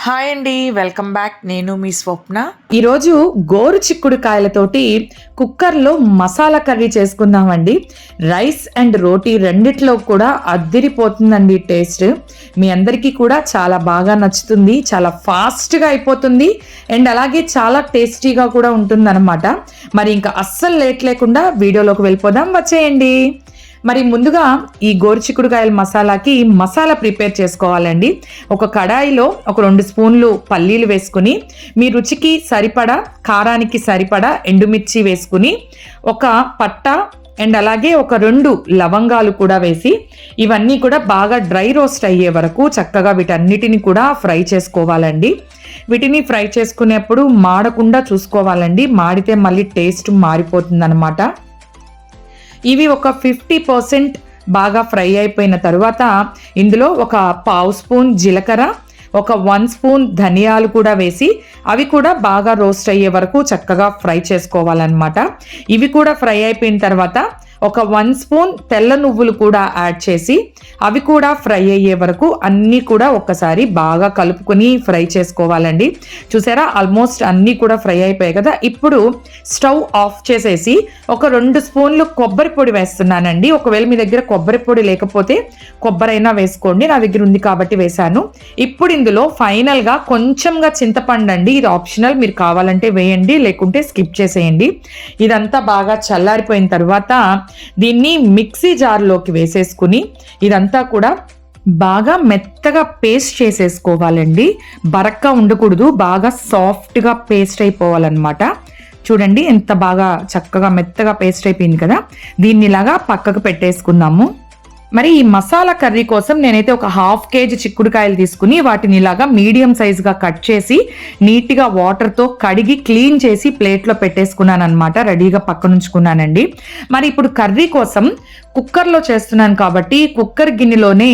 Hi అండి welcome back. నేను మీ స్వప్న. ఈరోజు గోరు చిక్కుడుకాయలతోటి కుక్కర్లో మసాలా కర్రీ చేసుకుందామండి. రైస్ అండ్ రోటీ రెండిట్లో కూడా అద్దిరిపోతుందండి టేస్ట్. మీ అందరికీ కూడా చాలా బాగా నచ్చుతుంది చాలా ఫాస్ట్గా అయిపోతుంది అండ్ అలాగే చాలా టేస్టీగా కూడా ఉంటుందన్నమాట. మరి ఇంకా అస్సలు లేట్ లేకుండా వీడియోలోకి వెళ్ళిపోదాం. వచ్చేయండి. మరి ముందుగా ఈ గోరుచిక్కుడుకాయల మసాలాకి మసాలా ప్రిపేర్ చేసుకోవాలండి. ఒక కడాయిలో ఒక రెండు స్పూన్లు పల్లీలు వేసుకుని మీ రుచికి సరిపడా కారానికి సరిపడా ఎండుమిర్చి వేసుకుని ఒక పట్ట అండ్ అలాగే ఒక రెండు లవంగాలు కూడా వేసి ఇవన్నీ కూడా బాగా డ్రై రోస్ట్ అయ్యే వరకు చక్కగా వీటన్నిటిని కూడా ఫ్రై చేసుకోవాలండి. వీటిని ఫ్రై చేసుకునేప్పుడు మాడకుండా చూసుకోవాలండి. మాడితే మళ్ళీ టేస్ట్ మారిపోతుంది ఇవి ఒక ఫిఫ్టీ పర్సెంట్ బాగా ఫ్రై అయిపోయిన తర్వాత ఇందులో ఒక పావు స్పూన్ జీలకర్ర ఒక వన్ స్పూన్ ధనియాలు కూడా వేసి అవి కూడా బాగా రోస్ట్ అయ్యే వరకు చక్కగా ఫ్రై చేసుకోవాలన్నమాట. ఇవి కూడా ఫ్రై అయిపోయిన తర్వాత ఒక వన్ స్పూన్ తెల్ల నువ్వులు కూడా యాడ్ చేసి అవి కూడా ఫ్రై అయ్యే వరకు అన్నీ కూడా ఒక్కసారి బాగా కలుపుకొని ఫ్రై చేసుకోవాలండి. చూసారా? ఆల్మోస్ట్ అన్నీ కూడా ఫ్రై అయిపోయాయి కదా. ఇప్పుడు స్టవ్ ఆఫ్ చేసేసి ఒక రెండు స్పూన్లు కొబ్బరి పొడి వేస్తున్నానండి. ఒకవేళ మీ దగ్గర కొబ్బరి పొడి లేకపోతే కొబ్బరైనా వేసుకోండి. నా దగ్గర ఉంది కాబట్టి వేశాను. ఇప్పుడు ఇందులో ఫైనల్గా కొంచెంగా చింతపండు అండి. ఇది ఆప్షనల్. మీరు కావాలంటే వేయండి లేకుంటే స్కిప్ చేసేయండి. ఇదంతా బాగా చల్లారిపోయిన తర్వాత దీన్ని మిక్సీ జార్లోకి వేసేసుకుని ఇదంతా కూడా బాగా మెత్తగా పేస్ట్ చేసేసుకోవాలండి. బరక్గా ఉండకూడదు బాగా సాఫ్ట్గా పేస్ట్ అయిపోవాలన్నమాట. చూడండి ఎంత బాగా చక్కగా మెత్తగా పేస్ట్ అయిపోయింది కదా. దీన్ని ఇలాగా పక్కకు పెట్టేసుకుందాము. మరి ఈ మసాలా కర్రీ కోసం నేనైతే ఒక హాఫ్ కేజీ చిక్కుడుకాయలు తీసుకుని వాటిని ఇలాగా మీడియం సైజుగా కట్ చేసి నీట్గా వాటర్తో కడిగి క్లీన్ చేసి ప్లేట్లో పెట్టేసుకున్నాను అనమాట రెడీగా పక్కనుంచుకున్నానండి. మరి ఇప్పుడు కర్రీ కోసం కుక్కర్లో చేస్తున్నాను కాబట్టి కుక్కర్ గిన్నెలోనే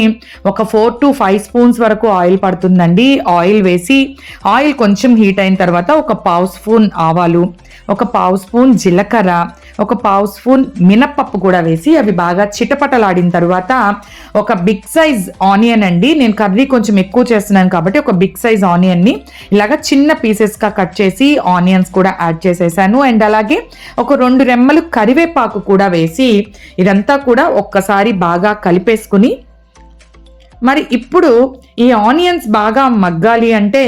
ఒక ఫోర్ టు ఫైవ్ స్పూన్స్ వరకు ఆయిల్ పడుతుందండి. ఆయిల్ వేసి ఆయిల్ కొంచెం హీట్ అయిన తర్వాత ఒక పావు స్పూన్ ఆవాలు ఒక పావు స్పూన్ జీలకర్ర ఒక పావు స్పూన్ మినప్పప్పు కూడా వేసి అవి బాగా చిటపటలాడిన తర్వాత ఒక బిగ్ సైజ్ ఆనియన్ అండి. నేను కర్రీ కొంచెం ఎక్కువ చేస్తున్నాను కాబట్టి ఒక బిగ్ సైజ్ ఆనియన్ని ఇలాగ చిన్న పీసెస్గా కట్ చేసి ఆనియన్స్ కూడా యాడ్ చేసేసాను. అండ్ అలాగే ఒక రెండు రెమ్మలు కరివేపాకు కూడా వేసి ఇదంతా కూడా ఒక్కసారి బాగా కలిపేసుకుని మరి ఇప్పుడు ఈ ఆనియన్స్ బాగా మగ్గాలి అంటే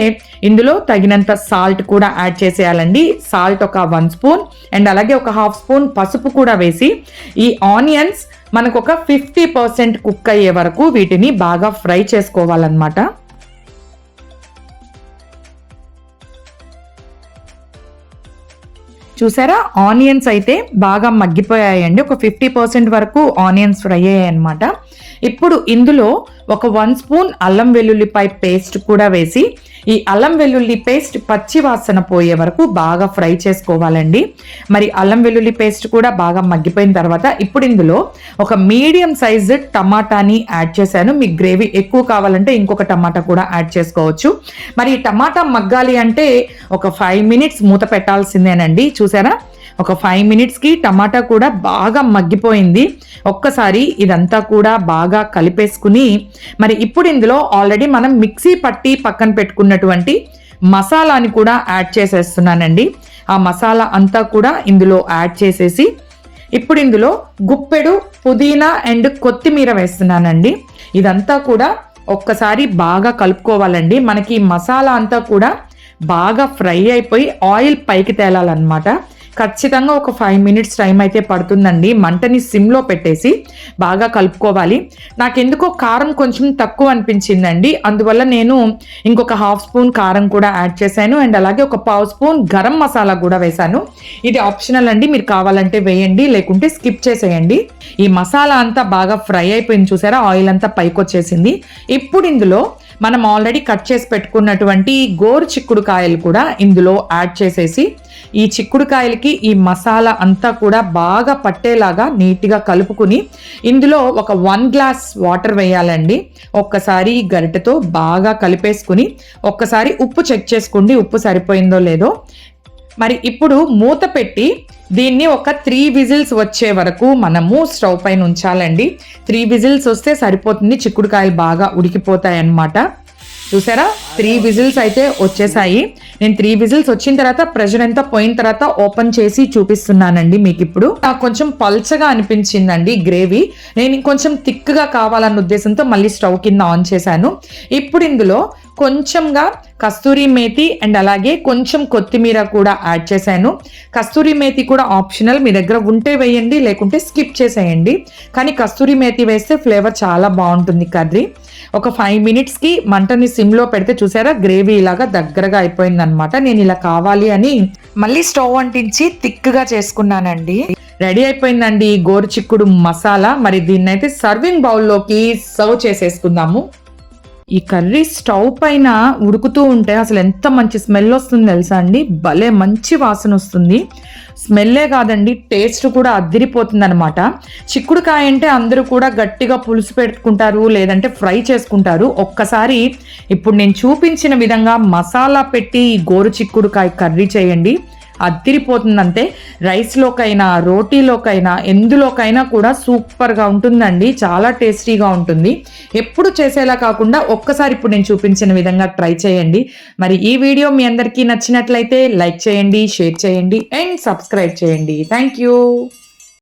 ఇందులో తగినంత సాల్ట్ కూడా యాడ్ చేసేయాలండి. సాల్ట్ ఒక వన్ స్పూన్ అండ్ అలాగే ఒక హాఫ్ స్పూన్ పసుపు కూడా వేసి ఈ ఆనియన్స్ మనకు ఒక ఫిఫ్టీ పర్సెంట్ కుక్ అయ్యే వరకు వీటిని బాగా ఫ్రై చేసుకోవాలన్నమాట. చూసారా? ఆనియన్స్ అయితే బాగా మగ్గిపోయాయండి. ఒక ఫిఫ్టీ పర్సెంట్ వరకు ఆనియన్స్ ఫ్రై అయ్యాయి అనమాట ఇప్పుడు ఇందులో ఒక వన్ స్పూన్ అల్లం వెల్లుల్లిపాయ పేస్ట్ కూడా వేసి ఈ అల్లం వెల్లుల్లి పేస్ట్ పచ్చి వాసన పోయే వరకు బాగా ఫ్రై చేసుకోవాలండి. మరి అల్లం వెల్లుల్లి పేస్ట్ కూడా బాగా మగ్గిపోయిన తర్వాత ఇప్పుడు ఇందులో ఒక మీడియం సైజ్ టమాటాని యాడ్ చేశాను. మీకు గ్రేవీ ఎక్కువ కావాలంటే ఇంకొక టమాటా కూడా యాడ్ చేసుకోవచ్చు. మరి టమాటా మగ్గాలి అంటే ఒక ఫైవ్ మినిట్స్ మూత పెట్టాల్సిందేనండి. చూసారా? ఒక ఫైవ్ మినిట్స్కి టమాటా కూడా బాగా మగ్గిపోయింది. ఒక్కసారి ఇదంతా కూడా బాగా కలిపేసుకుని మరి ఇప్పుడు ఇందులో ఆల్రెడీ మనం మిక్సీ పట్టి పక్కన పెట్టుకున్నటువంటి మసాలాని కూడా యాడ్ చేసేస్తున్నానండి. ఆ మసాలా అంతా కూడా ఇందులో యాడ్ చేసేసి ఇప్పుడు ఇందులో గుప్పెడు పుదీనా అండ్ కొత్తిమీర వేస్తున్నానండి. ఇదంతా కూడా ఒక్కసారి బాగా కలుపుకోవాలండి. మనకి మసాలా అంతా కూడా బాగా ఫ్రై అయిపోయి ఆయిల్ పైకి తేలాలన్నమాట. ఖచ్చితంగా ఒక ఫైవ్ మినిట్స్ టైం అయితే పడుతుందండి. మంటని సిమ్లో పెట్టేసి బాగా కలుపుకోవాలి. నాకెందుకో కారం కొంచెం తక్కువ అనిపించిందండి. అందువల్ల నేను ఇంకొక హాఫ్ స్పూన్ కారం కూడా యాడ్ చేశాను. అండ్ అలాగే ఒక పావు స్పూన్ గరం మసాలా కూడా వేశాను. ఇది ఆప్షనల్ అండి. మీరు కావాలంటే వేయండి లేకుంటే స్కిప్ చేసేయండి. ఈ మసాలా అంతా బాగా ఫ్రై అయిపోయింది చూసారా? ఆయిల్ అంతా పైకి వచ్చేసింది ఇప్పుడు ఇందులో మనం ఆల్రెడీ కట్ చేసి పెట్టుకున్నటువంటి గోరు చిక్కుడుకాయలు కూడా ఇందులో యాడ్ చేసేసి ఈ చిక్కుడుకాయలకి ఈ మసాలా అంతా కూడా బాగా పట్టేలాగా నీట్గా కలుపుకుని ఇందులో ఒక వన్ గ్లాస్ వాటర్ వేయాలండి. ఒక్కసారి గరిటెతో బాగా కలిపేసుకుని ఒక్కసారి ఉప్పు చెక్ చేసుకోండి ఉప్పు సరిపోయిందో లేదో మరి ఇప్పుడు మూత పెట్టి దీన్ని ఒక త్రీ విజిల్స్ వచ్చే వరకు మనము స్టవ్ పైన ఉంచాలండి. త్రీ విజిల్స్ వస్తే సరిపోతుంది. చిక్కుడుకాయలు బాగా ఉడికిపోతాయి అన్నమాట చూసారా? త్రీ విజిల్స్ అయితే వచ్చేసాయి. నేను త్రీ విజిల్స్ వచ్చిన తర్వాత ప్రెషర్ ఎంత పోయిన తర్వాత ఓపెన్ చేసి చూపిస్తున్నానండి మీకు ఇప్పుడు నాకు కొంచెం పల్చగా అనిపించిందండి గ్రేవీ. నేను ఇంకొంచెం థిక్గా కావాలన్న ఉద్దేశంతో మళ్ళీ స్టవ్ కింద ఆన్ చేశాను. ఇప్పుడు ఇందులో కొంచెంగా కస్తూరి మేతి అండ్ అలాగే కొంచెం కొత్తిమీర కూడా యాడ్ చేశాను. కస్తూరి మేతి కూడా ఆప్షనల్. మీ దగ్గర ఉంటే వేయండి లేకుంటే స్కిప్ చేసేయండి. కానీ కస్తూరి మేతి వేస్తే ఫ్లేవర్ చాలా బాగుంటుంది కర్రీ. ఒక ఫైవ్ మినిట్స్కి మంటని సిమ్లో పెడితే చూసారా గ్రేవీ ఇలాగా దగ్గరగా అయిపోయిందనమాట నేను ఇలా కావాలి అని మళ్ళీ స్టవ్ అంటించి థిక్గా చేసుకున్నానండి. రెడీ అయిపోయిందండి గోరు చిక్కుడు మసాలా. మరి దీన్నైతే సర్వింగ్ బౌల్లోకి సర్వ్ చేసేసుకుందాము. ఈ కర్రీ స్టవ్ పైన ఉడుకుతూ ఉంటే అసలు ఎంత మంచి స్మెల్ వస్తుంది తెలుసా అండి? భలే మంచి వాసన వస్తుంది. స్మెల్లే కాదండి టేస్ట్ కూడా అద్దిరిపోతుంది అనమాట చిక్కుడుకాయ అంటే అందరూ కూడా గట్టిగా పులుసు పెట్టుకుంటారు లేదంటే ఫ్రై చేసుకుంటారు. ఒక్కసారి ఇప్పుడు నేను చూపించిన విధంగా మసాలా పెట్టి ఈ గోరు చిక్కుడుకాయ కర్రీ చేయండి. అద్దిరిపోతుందంటే రైస్లోకైనా రోటీలోకైనా ఎందులోకైనా కూడా సూపర్గా ఉంటుందండి. చాలా టేస్టీగా ఉంటుంది. ఎప్పుడు చేసేలా కాకుండా ఒక్కసారి ఇప్పుడు నేను చూపించిన విధంగా ట్రై చేయండి. మరి ఈ వీడియో మీ అందరికీ నచ్చినట్లయితే లైక్ చేయండి షేర్ చేయండి అండ్ సబ్స్క్రైబ్ చేయండి. Thank you.